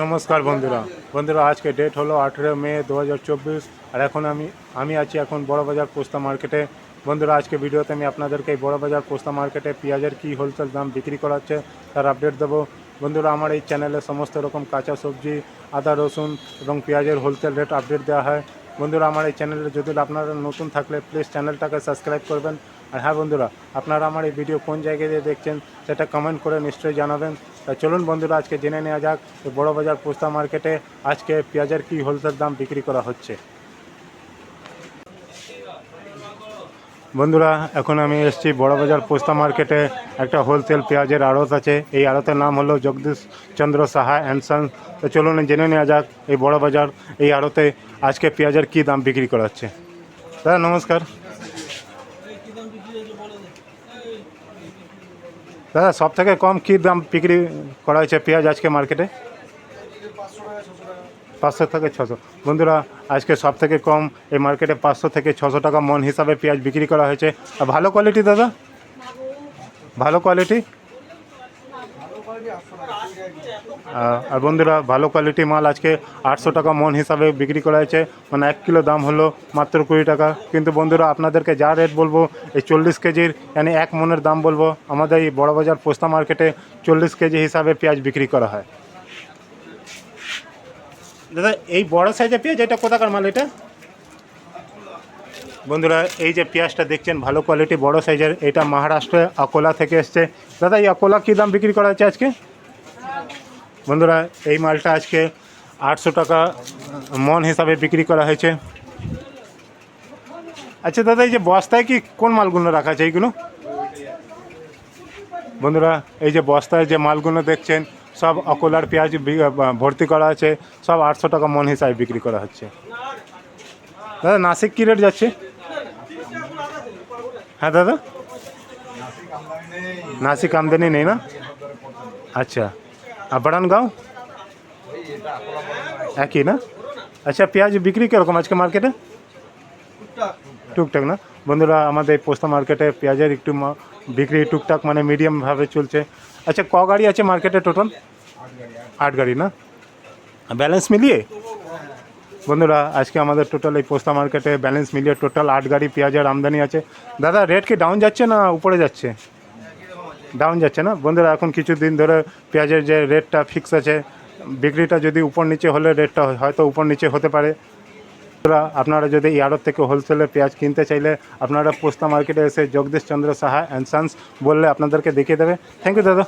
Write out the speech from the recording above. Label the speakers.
Speaker 1: নমস্কার বন্ধুরা। বন্ধুরা, আজকে ডেট হলো আঠেরো মে দু হাজার চব্বিশ, আর এখন আমি আমি আছি এখন বড়বাজার পোস্তা মার্কেটে বন্ধুরা, আজকে ভিডিওতে আমি আপনাদেরকে এই বড়বাজার পোস্তা মার্কেটে পেঁয়াজের কী হোলসেল দাম বিক্রি করা হচ্ছে তার আপডেট দেবো। বন্ধুরা, আমার এই চ্যানেলে সমস্ত রকম কাঁচা সবজি, আদা, রসুন এবং পেঁয়াজের হোলসেল রেট আপডেট দেওয়া হয়। বন্ধুরা, আমার এই চ্যানেলে যদি আপনারা নতুন থাকলে প্লিজ চ্যানেলটাকে সাবস্ক্রাইব করবেন। আর হ্যাঁ বন্ধুরা, আপনারা আমার এই ভিডিও কোন জায়গায় দিয়ে দেখছেন সেটা কমেন্ট করে নিশ্চয়ই জানাবেন। তা চলুন বন্ধুরা, আজকে জেনে নেওয়া যাক বড়বাজার বড় বাজার পোস্তা মার্কেটে আজকে পেঁয়াজের কী হোলসেল দাম বিক্রি করা হচ্ছে। বন্ধুরা, এখন আমি এসেছি বড়বাজার পোস্তা মার্কেটে একটা হোলসেল পেঁয়াজের আড়ত আছে। এই আড়তের নাম হলো জগদীশ চন্দ্র সাহা অ্যান্ড সন তো চলুন জেনে নেওয়া যাক এই বড়বাজার, এই আড়তে আজকে পেঁয়াজের কী দাম বিক্রি করা হচ্ছে। দাদা, নমস্কার। দাদা সব থেকে কম কী দাম বিক্রি করা হয়েছে পেঁয়াজ আজকে মার্কেটে? পাঁচশো থেকে ছশো। বন্ধুরা, আজকে সব থেকে কম এই মার্কেটে পাঁচশো থেকে ছশো টাকা মন হিসাবে পেঁয়াজ বিক্রি করা হয়েছে। আর ভালো কোয়ালিটি দাদা? ভালো কোয়ালিটি আর বন্ধুরা, ভালো কোয়ালিটি মাল আজকে আটশো টাকা মন হিসাবে বিক্রি করা হয়েছে। মানে এক কিলো দাম হলো মাত্র কুড়ি টাকা। কিন্তু বন্ধুরা, আপনাদেরকে যা রেট বলব, এই চল্লিশ কেজির মানে এক মনের দাম বলব, আমাদের এই বড়বাজার পোস্তা মার্কেটে চল্লিশ কেজি হিসাবে পেঁয়াজ বিক্রি করা হয়। দাদা, এই বড় সাইজের পেঁয়াজ, এটা কোথাকার মাল এটা? বন্ধুরা, এই যে পেঁয়াজটা দেখছেন, ভালো কোয়ালিটি বড় সাইজের এটা মহারাষ্ট্রে, আকোলা থেকে এসছে। দাদা, এই আকোলা কী দাম বিক্রি করা হচ্ছে আজকে? বন্ধুরা, এই মালটা আজকে আটশো টাকা মন হিসাবে বিক্রি করা হয়েছে। আচ্ছা দাদা, এই যে বস্তায় কি, কোন মালগুলো রাখা আছে এইগুলো? বন্ধুরা, এই যে বস্তায় যে মালগুলো দেখছেন সব অকোলার পেঁয়াজ ভর্তি করা আছে, সব আটশো টাকা মন হিসাবে বিক্রি করা হচ্ছে। দাদা, নাসিক কী রেট যাচ্ছে? হ্যাঁ দাদা? নাসিক আমদানি নেই না? আচ্ছা। আর বারানগাঁও? একই না? আচ্ছা পেঁয়াজ বিক্রি কীরকম আজকে মার্কেটে টুকটাক না? বন্ধুরা, আমাদের পোস্তা মার্কেটে পেঁয়াজের একটু বিক্রি টুকটাক মানে মিডিয়ামভাবে চলছে। আচ্ছা ক গাড়ি আছে মার্কেটে টোটাল আট গাড়ি না? ব্যালেন্স মিলিয়ে? বন্ধুরা, আজকে আমাদের টোটাল এই পোস্তা মার্কেটে ব্যালেন্স মিলিয়ে টোটাল আট গাড়ি পেঁয়াজের আমদানি আছে। দাদা রেট কি ডাউন যাচ্ছে না উপরে যাচ্ছে? ডাউন যাচ্ছে না? বন্ধুরা, এখন কিছু দিন ধরে পেঁয়াজের যে রেটটা ফিক্স আছে, বিক্রিটা যদি উপর নিচে হলে রেটটা হয়তো উপর নিচে হতে পারে। আপনারা যদি এই আড়ত থেকে হোলসেলে পেঁয়াজ কিনতে চাইলে আপনারা পোস্তা মার্কেটে এসে জগদীশ চন্দ্র সাহা অ্যান্ড সান্স বললে আপনাদেরকে দেখিয়ে দেবে। থ্যাংক ইউ দাদা।